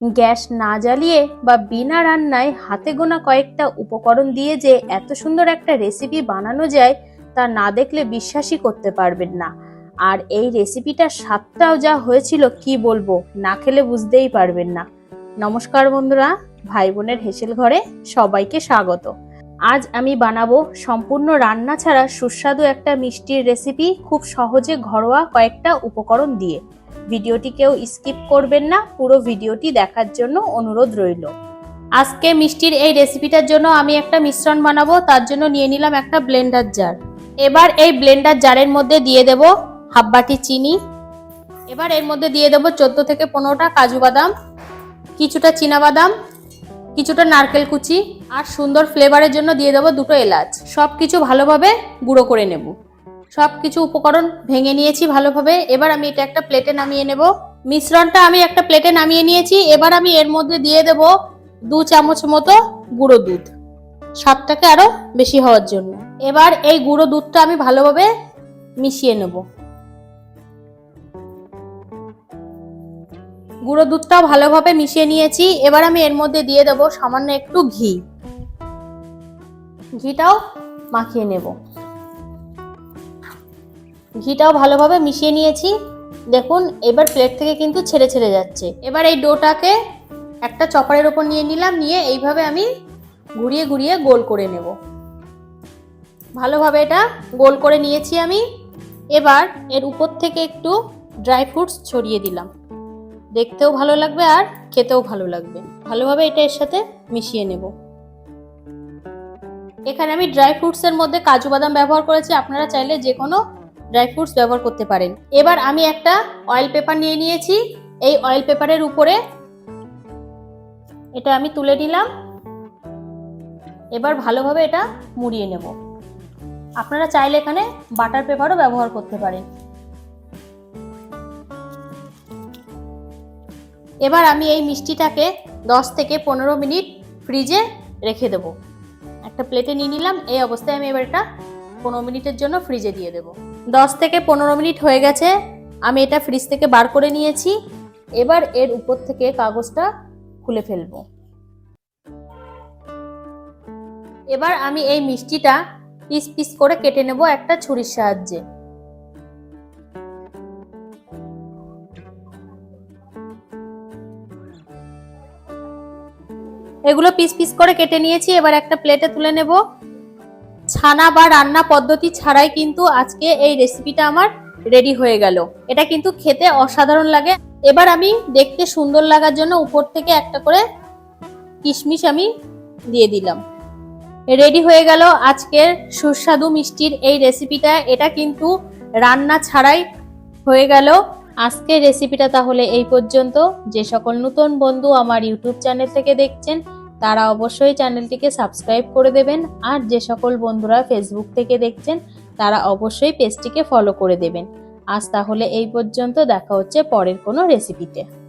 Gas না জ্বালিয়ে বা বিনা রান্নায় হাতে গোনা কয়েকটা উপকরণ দিয়ে যে এত সুন্দর একটা রেসিপি বানানো যায়, তা না দেখলে বিশ্বাসই করতে পারবেন না। আর এই রেসিপিটার স্বাদটাও যা হয়েছিল কি বলব, না খেলে বুঝতেই পারবেন না। নমস্কার বন্ধুরা, ভাই বোনের হেসেল ঘরে সবাইকে স্বাগত। আজ আমি বানাবো সম্পূর্ণ রান্না ছাড়া সুস্বাদু একটা মিষ্টির রেসিপি খুব সহজে ঘরোয়া কয়েকটা উপকরণ দিয়ে। ভিডিওটি কেউ স্কিপ করবেন না, পুরো ভিডিওটি দেখার জন্য অনুরোধ রইল। আজকে মিষ্টির এই রেসিপিটার জন্য আমি একটা মিশ্রণ বানাবো, তার জন্য নিয়ে নিলাম একটা ব্লেন্ডার জার এবার এই ব্লেন্ডার জারের মধ্যে দিয়ে দেব হাফ বাটি চিনি। এবার এর মধ্যে দিয়ে দেবো চোদ্দ থেকে পনেরোটা কাজু বাদাম, কিছুটা বাদাম, কিছুটা নারকেল কুচি, আর সুন্দর ফ্লেভারের জন্য দিয়ে দেবো দুটো এলাচ। সব কিছু ভালোভাবে গুঁড়ো করে নেব। সব কিছু উপকরণ ভেঙে নিয়েছি ভালোভাবে। এবার আমি এটা একটা প্লেটে নামিয়ে নেব। মিশ্রণটা আমি একটা প্লেটে নামিয়ে নিয়েছি। এবার আমি এর মধ্যে দিয়ে দেব দু চামচ মতো গুঁড়ো দুধ। স্বাদটাকে আরও বেশি হওয়ার জন্য। এবার এই গুঁড়ো দুধটা আমি ভালোভাবে মিশিয়ে নেব। গুঁড়ো দুধটাও ভালোভাবে মিশিয়ে নিয়েছি। এবার আমি এর মধ্যে দিয়ে দেব সামান্য একটু ঘি। ঘিটাও মাখিয়ে নেব। ঘিটাও ভালোভাবে মিশিয়ে নিয়েছি। দেখুন, এবার প্লেট থেকে কিন্তু ছেড়ে ছেড়ে যাচ্ছে। এবার এই ডোটাকে একটা চপারের ওপর নিয়ে নিলাম, নিয়ে এইভাবে আমি ঘুরিয়ে ঘুরিয়ে গোল করে নেব। ভালোভাবে এটা গোল করে নিয়েছি আমি। এবার এর উপর থেকে একটু ড্রাই ফ্রুটস ছড়িয়ে দিলাম। দেখতেও ভালো লাগবে আর খেতেও ভালো লাগবে। ভালোভাবে এটা এর সাথে মিশিয়ে নেব। এখানে আমি ড্রাই ফ্রুটসের মধ্যে কাজু বাদাম ব্যবহার করেছি। আপনারা চাইলে যে কোনো ড্রাই ফ্রুটস ব্যবহার করতে পারেন। এবার আমি একটা অয়েল পেপার নিয়ে নিয়েছি। এই অয়েল পেপারের উপরে এটা আমি তুলে নিলাম। এবার ভালোভাবে এটা মুড়িয়ে নেব। আপনারা চাইলে এখানে বাটার পেপারও ব্যবহার করতে পারেন। এবার আমি এই মিষ্টিটাকে 10 থেকে পনেরো মিনিট ফ্রিজে রেখে দেব। একটা প্লেটে নিয়ে নিলাম। এই অবস্থায় আমি এবার এটা পনেরো মিনিটের জন্য ফ্রিজে দিয়ে দেব। দশ থেকে পনেরো মিনিট হয়ে গেছে, আমি এটা ফ্রিজ থেকে বার করে নিয়েছি। এবার এর উপর থেকে কাগজটা খুলে ফেলব। এবার আমি এই মিষ্টিটা পিস পিস করে কেটে নেব একটা ছুরির সাহায্যে। এগুলো পিস পিস করে কেটে নিয়েছি, এবার একটা প্লেটে তুলে নেব। ছানা বা রান্না পদ্ধতি ছাড়াই কিন্তু আজকে এই রেসিপিটা আমার রেডি হয়ে গেল। এটা কিন্তু খেতে অসাধারণ লাগে। এবার আমি দেখতে সুন্দর লাগার জন্য উপর থেকে একটা করে কিশমিশ আমি দিয়ে দিলাম। রেডি হয়ে গেল আজকের সুস্বাদু মিষ্টির এই রেসিপিটা এটা কিন্তু রান্না ছাড়াই হয়ে গেল। আজকের রেসিপিটা তাহলে এই পর্যন্ত। যে সকল নতুন বন্ধু আমার ইউটিউব চ্যানেল থেকে দেখছেন তারা অবশ্যই চ্যানেলটিকে সাবস্ক্রাইব করে দেবেন আর যে সকল বন্ধুরা ফেসবুক থেকে দেখছেন, তারা অবশ্যই পেজটিকে ফলো করে দেবেন। আজ তাহলে এই পর্যন্ত, দেখা হচ্ছে পরের কোনো রেসিপিতে